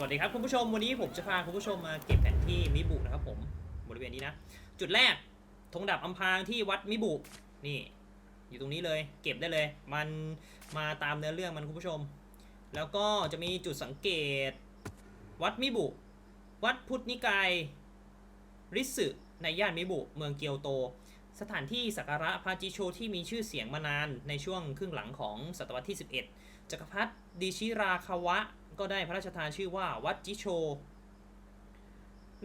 สวัสดีครับคุณผู้ชมวันนี้ผมจะพาคุณผู้ชมมาเก็บแผนที่มิบุนะครับผมบริเวณนี้นะ จุดแรกธงดาบอำพางที่วัดมิบุนี่ อยู่ตรงนี้เลย เก็บได้เลย มันมาตามเนื้อเรื่องมันคุณผู้ชม แล้วก็จะมีจุดสังเกต วัดมิบุ วัดพุทธนิกายริสึในย่านมิบุ เมืองเกียวโต สถานที่สักการะพระจิโชที่มีชื่อเสียงมานานในช่วงครึ่งหลังของศตวรรษที่ 11จักรพรรดิดิชิราคาวะ ก็ได้พระราชทานชื่อว่าวัดจิโช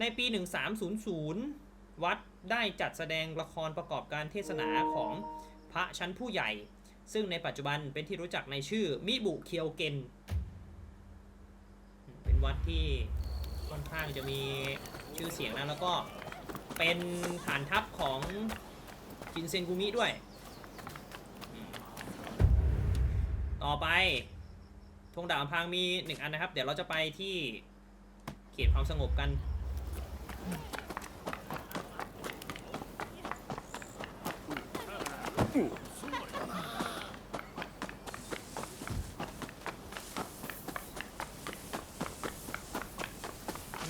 ในปี 1300 วัดได้จัดแสดงละครประกอบการเทศนาของพระชั้นผู้ใหญ่ ซึ่งในปัจจุบันเป็นที่รู้จักในชื่อมิบุเคียวเกนเป็นวัดที่ค่อนข้างจะมีชื่อเสียงนะแล้วก็เป็นฐานทัพของจินเซนกุมิด้วย ต่อไป ธงดาบอำพางมีหนึ่งอันนะครับ เดี๋ยวเราจะไปที่เขตความสงบกัน อ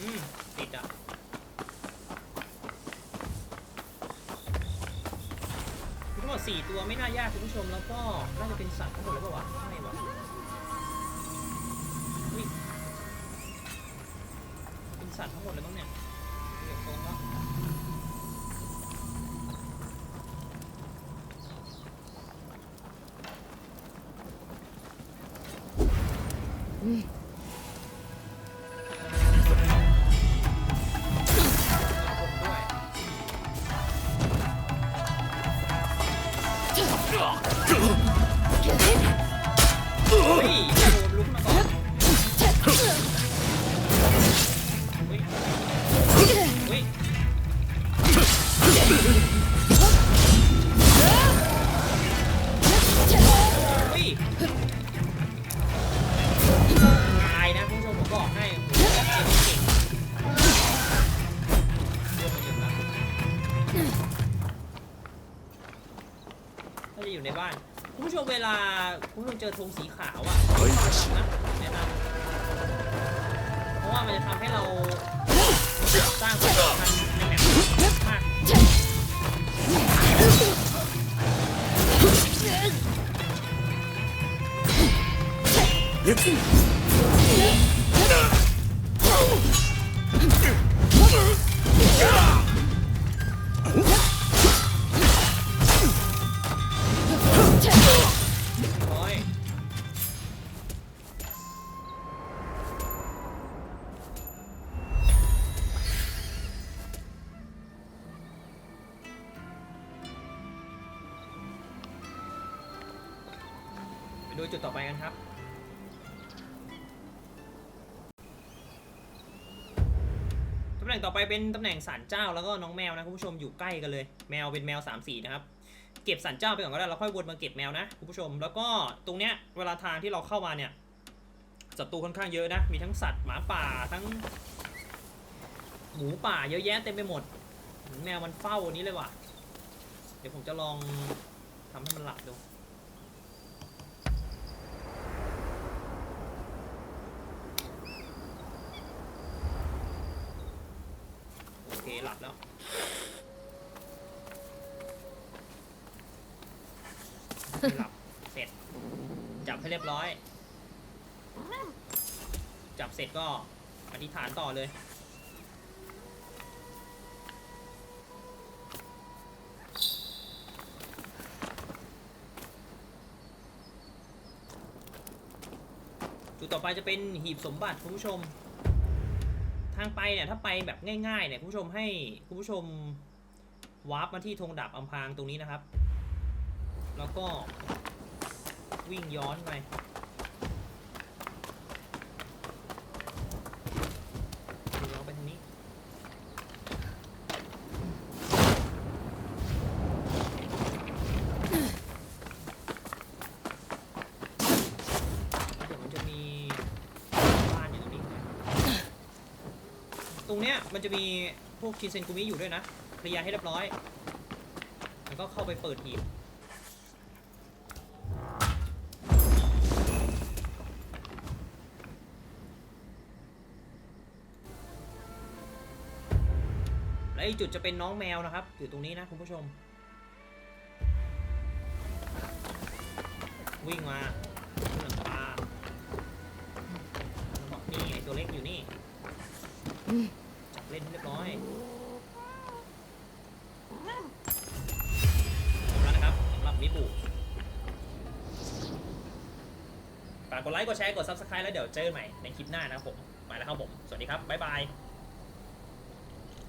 ืม ติดอะ ทั้งหมดสี่ตัวไม่น่ายากคุณผู้ชมแล้วก็น่าจะเป็นสัตว์ทั้งหมดเลยเปล่าวะใช่ปะ สัตว์ทั้งหมดเลยมั้งเนี่ยเดี๋ยวตรงแล้วด้วยเฮ้ยโดนลุกมาก่อนเเวลาคุณผู้ชมเจอธงสีขาวอะนะแนะนำเพราะว่ามันจะทำให้เราสร้างความสัมพันธ์ในแมปมากร้ ดูจุดต่อไปกันครับ ตำแหน่งต่อไปเป็นตำแหน่งศาลเจ้าแล้วก็น้องแมวนะคุณผู้ชมอยู่ใกล้กันเลย แมวเป็นแมว3ามสีนะครับ เก็บสันเจ้าไปก่อนก็ได้เราค่อยวนมาเก็บแมวนะคุณผู้ชม แล้วก็ตรงเนี้ยเวลาทางที่เราเข้ามาเนี่ยศัตรูค่อนข้างเยอะนะ มีทั้งสัตว์หมาป่าทั้ง หมูป่าเยอะแยะเต็มไปหมด แมวมันเฝ้าอันนี้เลยว่ะ เดี๋ยวผมจะลองทำให้มันหลับดู โอเคหลับแล้ว หลับ เสร็จ จับให้เรียบร้อย จับเสร็จก็อธิษฐานต่อเลย จุดต่อไปจะเป็นหีบสมบัติคุณผู้ชม ทางไปเนี่ยถ้าไปแบบง่าย ๆ เนี่ยคุณผู้ชมให้คุณผู้ชมวาร์ปมาที่ธงดาบอมพางตรงนี้นะครับ แล้วก็วิ่งย้อนไป รงเนี้ยมันจะมีพวกคินเซนกูมิอยู่ด้วยนะเคลียร์ให้เรียบร้อย แล้วก็เข้าไปเปิดหีบและอีจุดจะเป็นน้องแมวนะครับอยู่ตรงนี้นะคุณผู้ชม วิ่งมาหลังปลาบอกนี่ไอตัวเล็กอยู่นี่ เล่นให้เรียบร้อยจบแล้วนะครับสำหรับมิบุฝากกดไลค์ กดแชร์ กด subscribe แล้วเดี๋ยวเจอกันใหม่ในคลิปหน้านะครับผม ไปแล้วครับผม สวัสดีครับ บ๊ายบาย